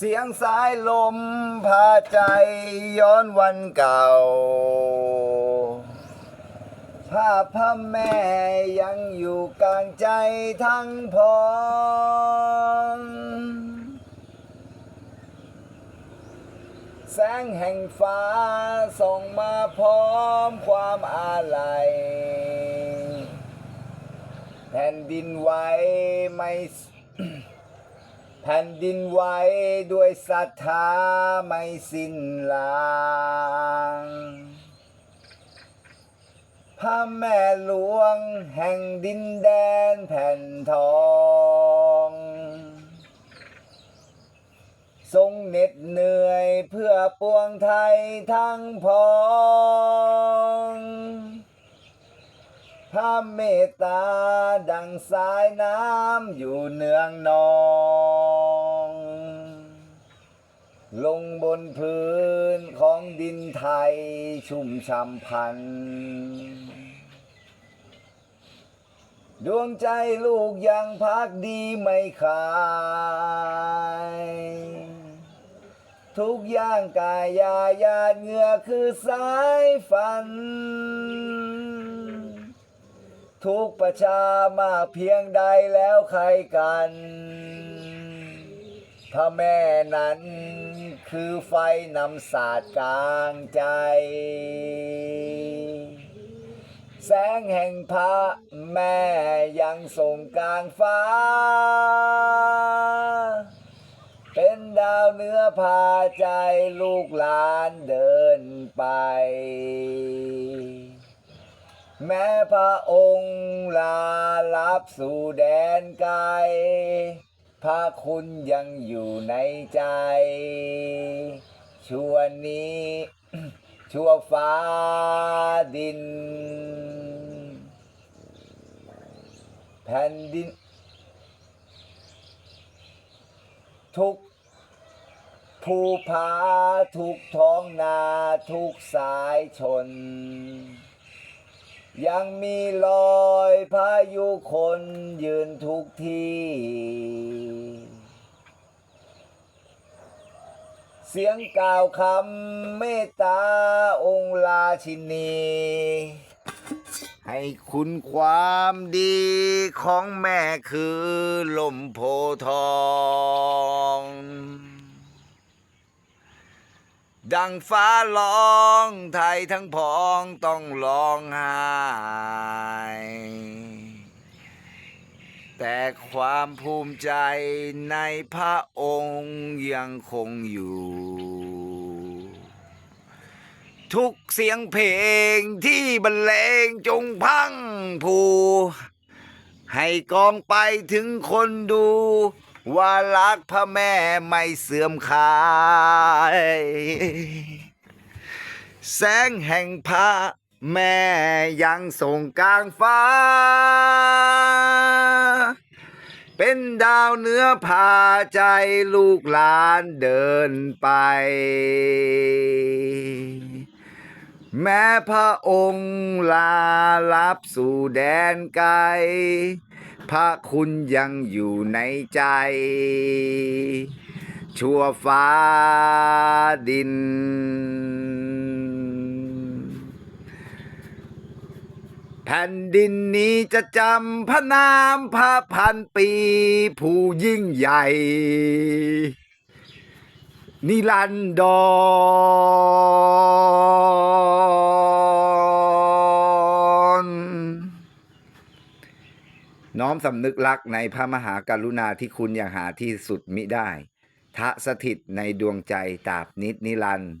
เสียงสายลมพาใจย้อนวันเก่า ภาพพระแม่ยังอยู่กลางใจทั้งพองแสงแห่งฟ้าส่องมาพร้อมความอาลัย แผ่นดินไหวไม่ แผ่นดินไหวด้วยศรัทธาไม่สิ้นลางพระแม่หลวงแห่งดินแดนแผ่นทอง ทรงเหน็ดเหนื่อยเพื่อปวงไทยทั้งพ้องพระเมตตาดังสายน้ำอยู่เนืองนอง ลงบนพื้นของดินไทยชุ่มช่ำพัน ดวงใจลูกยังพักดีไม่ขาดทุกอย่างกายยาญาติเหงื่อคือสายฝัน ทุกประชามาเพียงใดแล้วใครกัน พระแม่นั้นคือไฟนำสาดกลางใจ แสงแห่งพระแม่ยังส่งกลางฟ้า เป็นดาวเนื้อพาใจลูกหลานเดินไป แม้พระองค์ลาลับสู่แดนไกล พระคุณยังอยู่ในใจชั่วนี้ ชั่วฟ้าดิน แผ่นดิน ทุกภูผาทุกท้องนาทุกสายชน ยังมีรอยพายุคนยืนทุกที่ เสียงกล่าวคำเมตตาองค์ราชินี ให้คุณความดีของแม่คือลมโพทอง ดังฟ้าร้องไทยทั้งพองต้องร้องไห้ แต่ความภูมิใจในพระองค์ยังคงอยู่ ทุกเสียงเพลงที่บรรเลงจงพังผูให้กองไปถึงคนดู ว่ารักพระแม่ไม่เสื่อมคลาย แสงแห่งพระแม่ยังส่งกลางฟ้า เป็นดาวเหนื้อพาใจลูกหลานเดินไป แม้พระองค์ลาลับสู่แดนไกล พระคุณยังอยู่ในใจ ชั่วฟ้าดิน แผ่นดินนี้จะจำพระนามพระพันปี ผู้ยิ่งใหญ่ นิรันดร น้อมสำนึกรักในพระมหากรุณาที่คุณอย่างหาที่สุดมิได้ ทะสถิตในดวงใจตราบนิดนิรันดร์